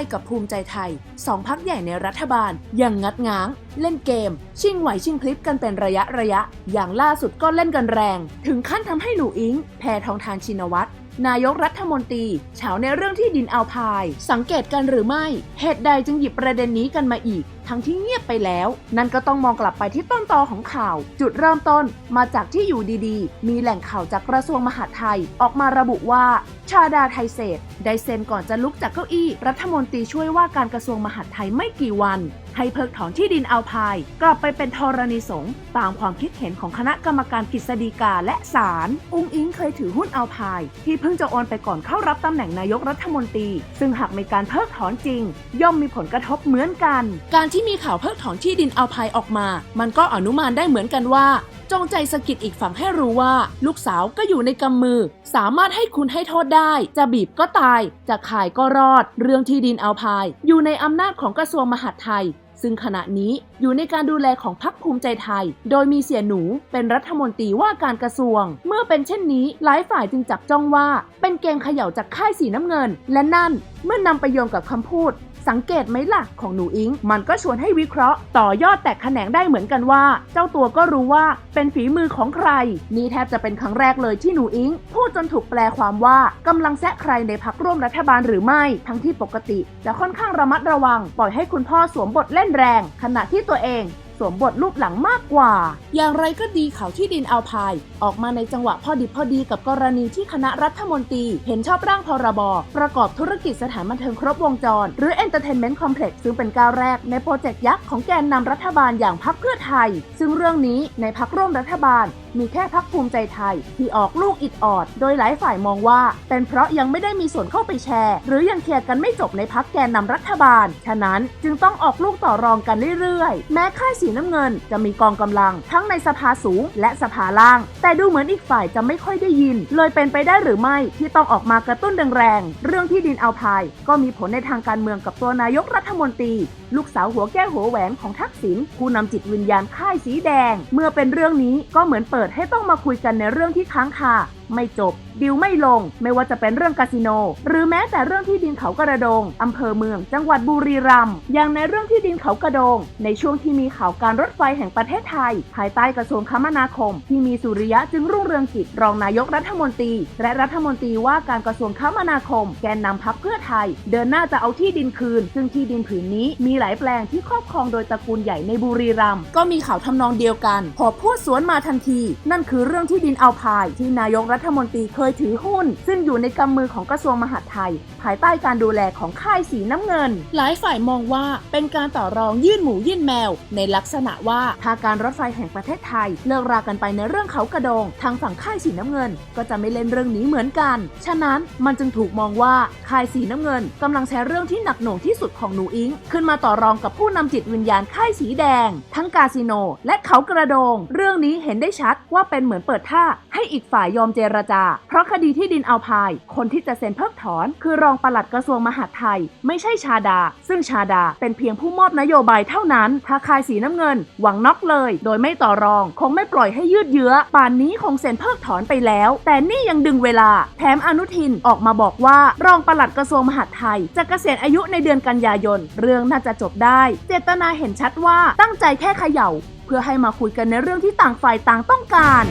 ยกับภูมิใจไทยสองพักใหญ่ในรัฐบาลยังงัดง้าง เล่นเกม ชิงไหวชิงพลิบกันเป็นระยะระยะ อย่างล่าสุดก็เล่นกันแรง ถึงขั้นทำให้หนูอิง แพทองทานชินวัตรนายกรัฐมนตรีเฉาในเรื่องที่ดินเอาพาย สังเกตกันหรือไม่ เหตุใดจึงหยิบประเด็นนี้กันมาอีก ทั้งที่เงียบไปแล้ว นั่นก็ต้องมองกลับไปที่ต้นตอของข่าว จุดเริ่มต้นมาจากที่อยู่ดีๆ มีแหล่งข่าวจากกระทรวงมหาดไทย ออกมาระบุว่า ชาดาไทยเศษได้เซ็นก่อนจะลุกจากเก้าอี้ รัฐมนตรีช่วยว่าการกระทรวงมหาดไทยไม่กี่วัน ให้เพิกถอนที่ดินเอาพาย กลับไปเป็นธรณีสงฆ์ตามความคิดเห็นของคณะกรรมการกฤษฎีกาและศาลอุ้งอิงเคยถือหุ้นเอาพาย ที่เพิ่งจะโอนไปก่อนเข้ารับตำแหน่งนายกรัฐมนตรี ซึ่งหากมีการเพิกถอนจริง ย่อมมีผลกระทบเหมือนกัน การที่มีข่าวเพิกถอนที่ดินเอาพายออกมา มันก็อนุมานได้เหมือนกันว่าจงใจสะกิดอีกฝั่งให้รู้ว่า ลูกสาวก็อยู่ในกำมือ สามารถให้คุณให้โทษได้ จะบีบก็ตาย จะขายก็รอด เรื่องที่ดินเอาพาย อยู่ในอำนาจของกระทรวงมหาดไทย ซึ่งขณะนี้อยู่ในการดูแลของพรรคภูมิใจไทย โดยมีเสียหนูเป็นรัฐมนตรีว่าการกระทรวง เมื่อเป็นเช่นนี้หลายฝ่ายจึงจับจ้องว่า เป็นเกมเขย่าจากค่ายสีน้ำเงิน และนั่นเมื่อนำไปโยงกับคำพูด สังเกตไหมล่ะของหนูอิง มันก็ชวนให้วิเคราะห์ ต่อยอดแตกแขนงได้เหมือนกันว่า เจ้าตัวก็รู้ว่าเป็นฝีมือของใคร นี่แทบจะเป็นครั้งแรกเลยที่หนูอิง พูดจนถูกแปลความว่ากำลังแซะใครในพักร่วมรัฐบาลหรือไม่ ทั้งที่ปกติ จะค่อนข้างระมัดระวัง ปล่อยให้คุณพ่อสวมบทเล่นแรง ขณะที่ตัวเอง สวมบทรูปหลังมากกว่า อย่างไรก็ดีข่าวที่ดินเอาพาย ออกมาในจังหวะพอดิบพอดีกับกรณีที่คณะรัฐมนตรี เห็นชอบร่างพรบ ประกอบธุรกิจสถานบันเทิงครบวงจร หรือ Entertainment Complex ซึ่งเป็นก้าวแรกในโปรเจกต์ยักษ์ของแกนนำรัฐบาลอย่างพรรคเพื่อไทย ซึ่งเรื่องนี้ในพรรคร่วมรัฐบาล มีแค่พักภูมิใจไทย ที่ออกลูกอิดออด โดยหลายฝ่ายมองว่า เป็นเพราะยังไม่ได้มีส่วนเข้าไปแชร์ หรือยังเคลียร์กันไม่จบในพักแกนนำรัฐบาล ฉะนั้นจึงต้องออกลูกต่อรองกันเรื่อยๆ แม้ค่ายสีน้ำเงิน จะมีกองกำลัง ทั้งในสภาสูงและสภาล่าง แต่ดูเหมือนอีกฝ่ายจะไม่ค่อยได้ยิน เลยเป็นไปได้หรือไม่ที่ต้องออกมากระตุ้นแรงๆเรื่องที่ดินเอาพาย ก็มีผลในทางการเมืองกับตัวนายกรัฐมนตรี ลูกสาวหัวแก้วหัวแหวนของทักษิณผู้นำจิตวิญญาณค่ายสีแดง เมื่อเป็นเรื่องนี้ก็เหมือนเปิดให้ต้องมาคุยกันในเรื่องที่ค้างคา ไม่จบ ดิวไม่ลง ไม่ว่าจะเป็นเรื่องคาสิโน หรือแม้แต่เรื่องที่ดินเขากระโดงอำเภอเมือง จังหวัดบุรีรัมย์อย่างในเรื่องที่ดินเขากระโดง ในช่วงที่มีข่าวการรถไฟแห่งประเทศไทย ภายใต้กระทรวงคมนาคม ที่มีสุริยะจึงรุ่งเรืองกิจรองนายกรัฐมนตรี และรัฐมนตรีว่าการกระทรวงคมนาคม แกนนำพักเพื่อไทย เดินหน้าจะเอาที่ดินคืน ซึ่งที่ดินผืนนี้มีหลายแปลงที่ครอบครองโดยตระกูลใหญ่ในบุรีรัมย์ก็มีข่าวทำนองเดียวกัน พอพูดสวนมาทันที นั่นคือเรื่องที่ดินเอาพายที่นายกรัฐมนตรีเคยถือหุ้น ซึ่งอยู่ในกำมือของกระทรวงมหาดไทย ภายใต้การดูแลของค่ายสีน้ำเงิน หลายฝ่ายมองว่าเป็นการต่อรองยื่นหมูยื่นแมว ในลักษณะว่าถ้าการรถไฟแห่งประเทศไทย เลิกรากันไปในเรื่องเขากระโดง ทางฝั่งค่ายสีน้ำเงิน ก็จะไม่เล่นเรื่องนี้เหมือนกัน ฉะนั้นมันจึงถูกมองว่าค่ายสีน้ำเงินกำลังใช้เรื่องที่หนักหน่วงที่สุดของหนูอิง ขึ้นมาต่อรองกับผู้นำจิตวิญญาณค่ายสีแดง ทั้งกาสิโน และเขากระโดง เรื่องนี้เห็นได้ชัดว่าเป็นเหมือนเปิดท่าให้อีกฝ่ายยอมเจรจา เพราะคดีที่ดินเอาพาย คนที่จะเซ็นเพิกถอน คือรองปลัดกระทรวงมหาดไทย ไม่ใช่ชาดา ซึ่งชาดาเป็นเพียงผู้มอบนโยบายเท่านั้นถ้าคายสีน้ำเงิน หวังน็อกเลย โดยไม่ต่อรอง คงไม่ปล่อยให้ยืดเยื้อ ป่านนี้คงเซ็นเพิกถอนไปแล้ว แต่นี่ยังดึงเวลา แถมอนุทินออกมาบอกว่า รองปลัดกระทรวงมหาดไทย จะเกษียณอายุในเดือนกันยายน เรื่องน่าจะจบได้ เจตนาเห็นชัดว่าตั้งใจแค่เขย่า เพื่อให้มาคุยกันในเรื่องที่ต่างฝ่ายต่างต้องการ